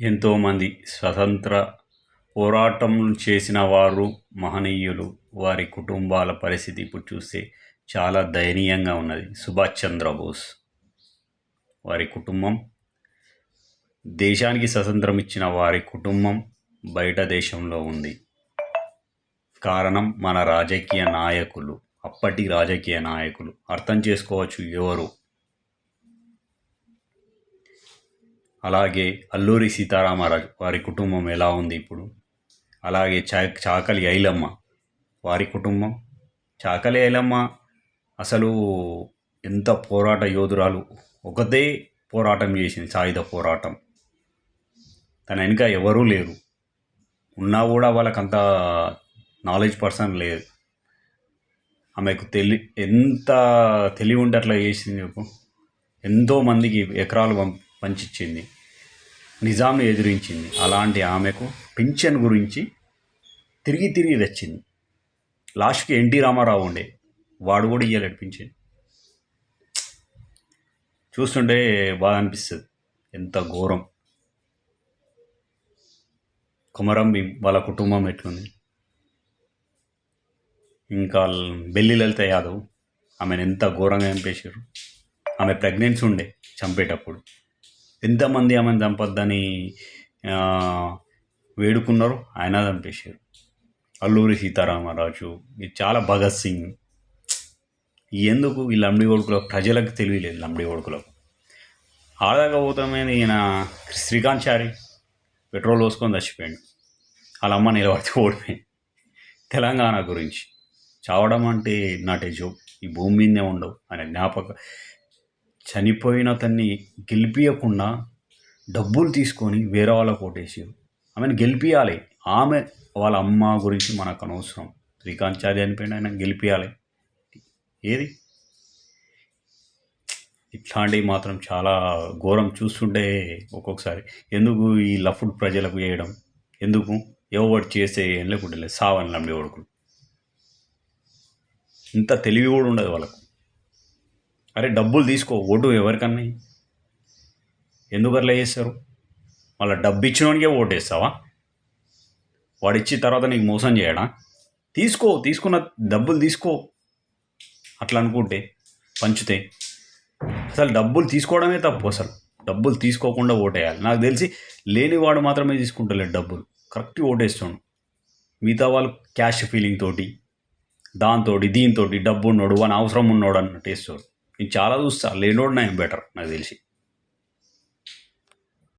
ఎంతోమంది స్వతంత్ర పోరాటం చేసిన వారు మహనీయులు. వారి కుటుంబాల పరిస్థితి ఇప్పుడు చూస్తే చాలా దయనీయంగా ఉన్నది. సుభాష్ చంద్రబోస్ వారి కుటుంబం దేశానికి స్వతంత్రం ఇచ్చిన వారి కుటుంబం బయట దేశంలో ఉంది. కారణం మన రాజకీయ నాయకులు అప్పటి రాజకీయ నాయకులు. అర్థం చేసుకోవచ్చు ఎవరు? అలాగే అల్లూరి సీతారామరాజు వారి కుటుంబం ఎలా ఉంది ఇప్పుడు? అలాగే చా చాకలి ఐలమ్మ వారి కుటుంబం? చాకలి ఐలమ్మ అసలు ఎంత పోరాట యోధురాలు. ఒకతే పోరాటం చేసింది సాయుధ పోరాటం. తన వెనుక ఎవరూ లేరు. ఉన్నా కూడా వాళ్ళకంత నాలెడ్జ్ పర్సన్ లేదు. ఆమెకు తెలి ఎంత తెలివి ఉంటే అట్లా చేసింది చెప్పు. ఎంతోమందికి ఎకరాలు పం పంచింది నిజాంని ఎదిరించింది. అలాంటి ఆమెకు పింఛన్ గురించి తిరిగి తిరిగి తెచ్చింది. లాస్ట్కి ఎన్టీ రామారావు ఉండే. వాడు కూడా ఇయ్యలేడు పింఛన్. చూస్తుంటే బాధ అనిపిస్తుంది. ఎంత ఘోరం. కుమరం భీం వాళ్ళ కుటుంబం ఎట్లుంది? ఇంకా బెల్లి లలిత యాదవ్ ఆమెను ఎంత ఘోరంగా చంపేశారు? ఆమె ప్రెగ్నెన్సీ ఉండే చంపేటప్పుడు. ఎంతమంది ఆమెను చంపొద్దని వేడుకున్నారు ఆయన చంపేశారు. అల్లూరి సీతారామరాజు ఇది చాలా భగత్ సింగ్. ఎందుకు ఈ లంబడి కొడుకులకు ప్రజలకు తెలియలేదు లంబడి కొడుకులకు? ఆదాగా ఈయన శ్రీకాంత్ చారి? పెట్రోల్ పోసుకొని చచ్చిపోయాడు. వాళ్ళ అమ్మ నిలబడితే ఓడిపోయింది. తెలంగాణ గురించి. చావడం అంటే నాటే జోక్. ఈ భూమి మీదనే ఉండవు. ఆయన జ్ఞాపక చనిపోయిన తన్ని గెలిపియకుండా డబ్బులు తీసుకొని వేరే వాళ్ళకు ఓటేసి ఆమెను గెలిపియాలి ఆమె వాళ్ళ అమ్మ గురించి మనకు అనవసరం. శ్రీకాంత్ చారి చనిపోయిన ఆయన గెలిపియాలి ఏది? ఇట్లాంటివి మాత్రం చాలా ఘోరం చూస్తుంటే ఒక్కొక్కసారి. ఎందుకు ఈ లఫుడ్ ప్రజలకు చేయడం? ఎందుకు? ఎవడు చేసే లేకుంటే లేదు. సావని లంబడి కొడుకులు ఇంత తెలివి కూడా ఉండదు వాళ్ళకు. అరే డబ్బులు తీసుకో ఓటు ఎవరికన్నా ఎందుకు అట్లా చేస్తారు? మళ్ళీ డబ్బు ఇచ్చినోనికే ఓటు వేస్తావా వాడు ఇచ్చిన తర్వాత నీకు మోసం చేయడా? తీసుకో తీసుకున్న డబ్బులు తీసుకో. అట్లా అనుకుంటే పంచితే. అసలు డబ్బులు తీసుకోవడమే తప్పు అసలు. డబ్బులు తీసుకోకుండా ఓటేయాలి. నాకు తెలిసి లేనివాడు మాత్రమే తీసుకుంటలేదు డబ్బులు. కరెక్ట్ ఓటేస్తాడు. మిగతా వాళ్ళు క్యాష్ ఫీలింగ్ తోటి దాంతో దీంతో డబ్బు ఉన్నాడు అని అవసరం ఉన్నాడు అన్నట్టు వేస్తాడు. నేను చాలా చూస్తా. లేనోడు నేను బెటర్? నాకు తెలిసి.